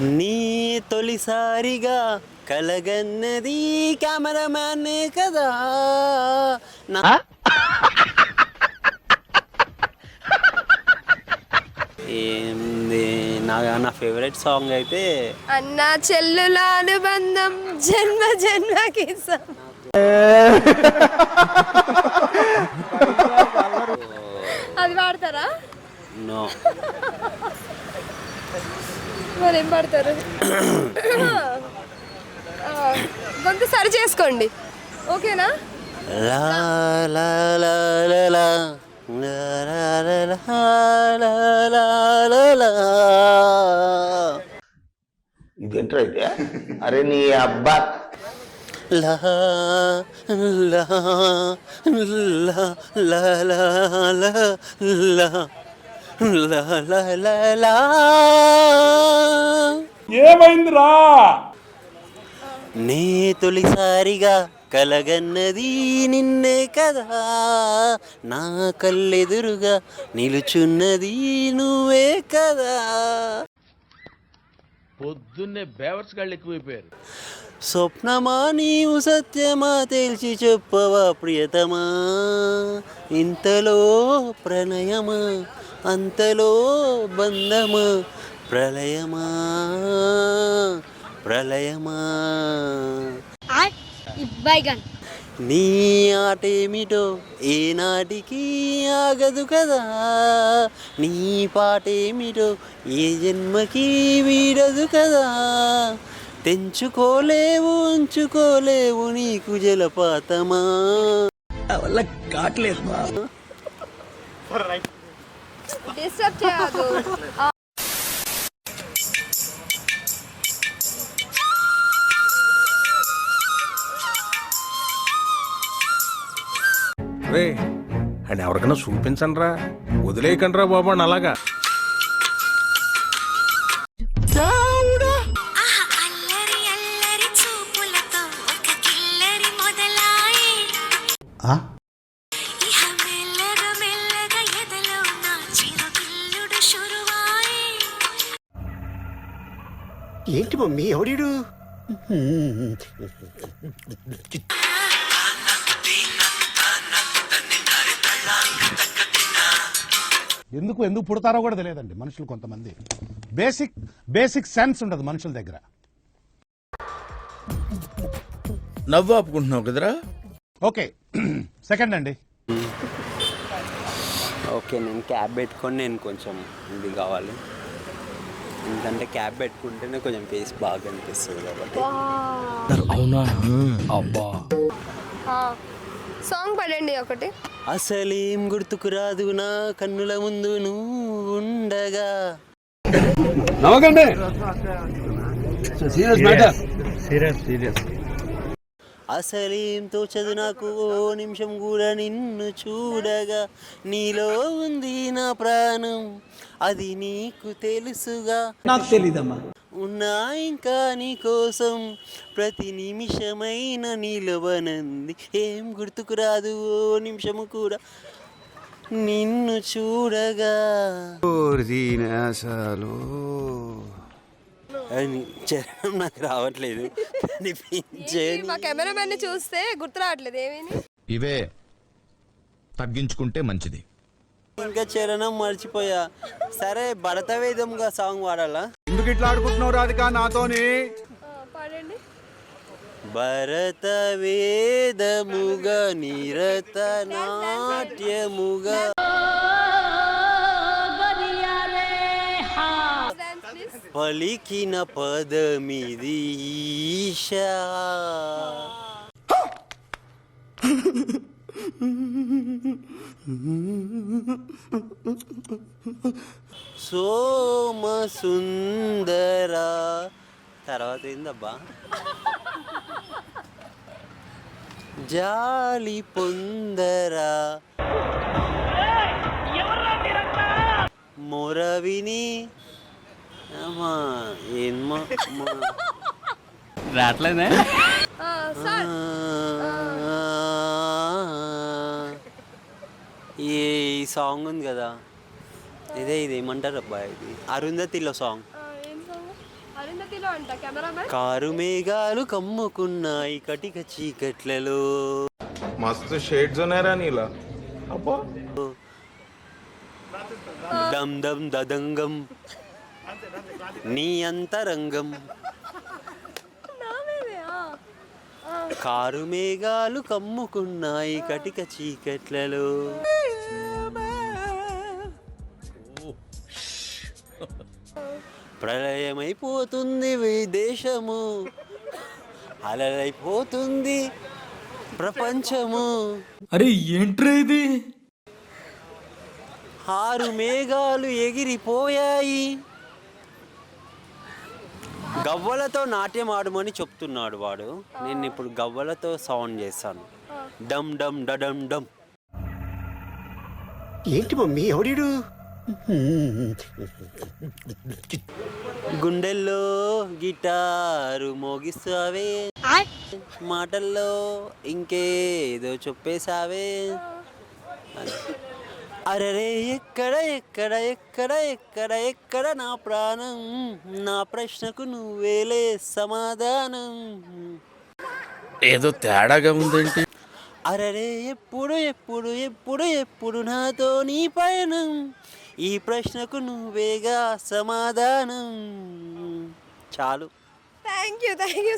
నీ తొలిసారిగా కలగన్నది కెమెరామ్యాన్ కదా. నా ఏంది? నా నా ఫేవరెట్ సాంగ్ అయితే అన్న చెల్లుల అనుబంధం జన్మ జన్మకి సం- అది పాడతారా? నో వాళ్ళు ఏం పడతారు గొంతు సరి చేసుకోండి ఓకేనా ఇది అయితే అరే నీ అబ్బా లా లా లా లా లా లా ఏమైందిరా? నే తొలిసారిగా కలగన్నది నిన్నే కదా. నా కళ్ళెదురుగా నిలుచున్నది నువ్వే కదా. పొద్దున్నే బేవర్స్ గాళ్ళు ఎక్కువైపోయారు. స్వప్నమా నీవు సత్యమా తేల్చి చెప్పవా ప్రియతమా? ఇంతలో ప్రణయమా? అంతలో బంధమా? ప్రళయమా? ప్రళయమా? నీ ఆటేమిటో ఏనాటికి ఆగదు కదా? నీ పాటేమిటో ఏ జన్మకి వీడదు కదా? తెంచుకోలేవు ఉంచుకోలేవు నీకు జలపాతమా? డిస్టర్బ్ చేయదు రే అని ఎవరికైనా చూపించండి రా వదిలేయకండి రా బాబు అని అలాగా. ఏంటి మమ్మీ? ఎవడీడు ఎందుకు ఎందుకు పుడతారో కూడా తెలియదండి మనుషులు కొంతమంది. బేసిక్ బేసిక్ సెన్స్ ఉండదు మనుషుల దగ్గర. నవ్వు ఆపుకుంటున్నావు కదరా? ఓకే సెకండ్ అండి. ఓకే నేను క్యాబ్ పెట్టుకొని నేను కొంచెం ఇది కావాలి. ఎందుకంటే క్యాబ్ పెట్టుకుంటేనే కొంచెం ఫేస్ బాగా అనిపిస్తుంది కాబట్టి. సాంగ్ పాడండి ఒకటి. అసలేం గుర్తుకు రాదు నా కన్నుల ముందు నువ్వు ఉండగా. అసలేం తోచదు నాకు ఓ నిమిషం కూడా నిన్ను చూడగా నీలో ఉంది నా ప్రాణం. అది నీకు తెలుసుగా. నాకు తెలీదమ్మా. ఉన్నా ఇంకా నీ కోసం ప్రతి నిమిషమైన నిలవనంది. ఏం గుర్తుకు రాదు ఓ నిమిషము కూడా నిన్ను చూడగా. అని చెప్పడం నాకు రావట్లేదు. అనిపించని మా కెమెరామెన్ చూస్తే గుర్తు రావట్లేదు. ఏమేమి ఇవే తగ్గించుకుంటే మంచిది. ఇంకా చరణం మర్చిపోయా. సరే భరత వేదంగా సాంగ్ వాడాలా? ఎందుకు ఇట్లా ఆడుకుంటున్నావు రాధిక నాతోని? పాడండి. భరత వేదముగా నిరత నాట్యముగా. పలికిన పదమిది ఈశా. సోమ సుందర తర్వాత ఏందబ్బా? జాలి పొందరా. మొరవిని రాట్లేదే ఈ సాంగ్ ఉంది కదా. ఇదే ఇది ఏమంటారు అబ్బాయి ఇది? అరుంధతిలో సాంగ్. కారు మేఘాలు కమ్ముకున్నాయి కటిక చీకట్లలో. మస్తు షేడ్స్ ఉన్నారా నీలా. అబ్బా. దమ్ దమ్ దదంగం. నీ అంతరంగం. కారు మేఘాలు కమ్ముకున్నాయి కటిక చీకట్లలో. ప్రళయమైపోతుంది ఈ దేశము అలలైపోతుంది ప్రపంచము. అరే ఏంట్రా ఇది? ఆరు మేఘాలు ఎగిరిపోయాయి. గవ్వలతో నాట్యం ఆడమని చెప్తున్నాడు వాడు. నేను ఇప్పుడు గవ్వలతో సౌండ్ చేస్తాను డమ్ డమ్ డడమ్ డమ్ ఏంటి మమ్మీ ఎవడీడు? గుండెల్లో గిటారు మోగిస్తావే. మాటల్లో ఇంకేదో చెప్పేశావే. అరరే ఎక్కడ ఎక్కడ ఎక్కడ ఎక్కడ ఎక్కడ నా ప్రాణం? నా ప్రశ్నకు నువ్వేలే సమాధానం. ఏదో తేడాగా ఉందేంటి. అరరే ఎప్పుడు ఎప్పుడు ఎప్పుడు ఎప్పుడు నాతో నీ పయనం? ఈ ప్రశ్నకు నువ్వేగా సమాధానం? చాలు. Thank you thank you